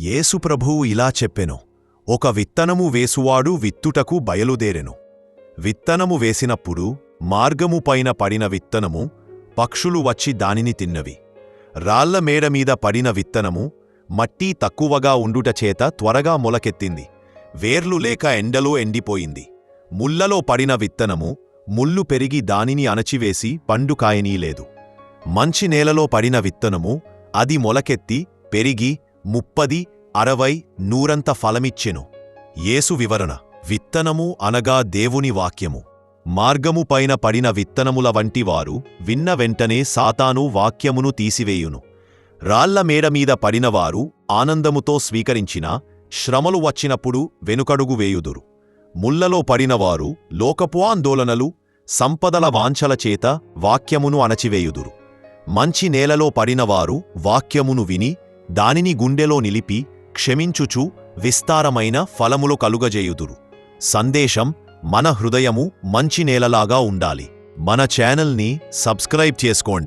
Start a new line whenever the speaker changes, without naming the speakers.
యేసుప్రభువు ఇలా చెప్పెను ఒక విత్తనము వేసువాడు విత్తుటకు బయలుదేరెను. విత్తనము వేసినప్పుడు మార్గము పైన పడిన విత్తనము పక్షులు వచ్చి దానిని తిన్నవి. రాళ్ళ మేడమీద పడిన విత్తనము మట్టి తక్కువగా ఉండుటచేత త్వరగా మొలకెత్తింది. వేర్లు లేక ఎండలో ఎండిపోయింది. ముల్లలో పడిన విత్తనము ముల్లు పెరిగి దానిని అణచివేసి పండుకాయనీలేదు మంచి నేలలో పడిన విత్తనము అది మొలకెత్తి పెరిగి ముప్పది అరవై నూరంత ఫలమిచ్చెను. యేసు వివరణ. విత్తనము అనగా దేవుని వాక్యము. మార్గము పైన పడిన విత్తనముల వంటివారు విన్న వెంటనే సాతాను వాక్యమును తీసివేయును. రాళ్ళ మేడమీద పడినవారు ఆనందముతో స్వీకరించిన శ్రమలు వచ్చినప్పుడు వెనుకడుగు వేయుదురు. ముల్లలో పడినవారు లోకపు ఆందోళనలు సంపదల వాంఛల చేత వాక్యమును అణచివేయుదురు. మంచి నేలలో పడినవారు వాక్యమును విని దానిని గుండెలో నిలిపి క్షమించుచు విస్తారమైన ఫలములు కలుగజేయుదురు. సందేశం మన హృదయము మంచి నేలలాగా ఉండాలి. మన ఛానల్ని సబ్స్క్రైబ్ చేసుకోండి.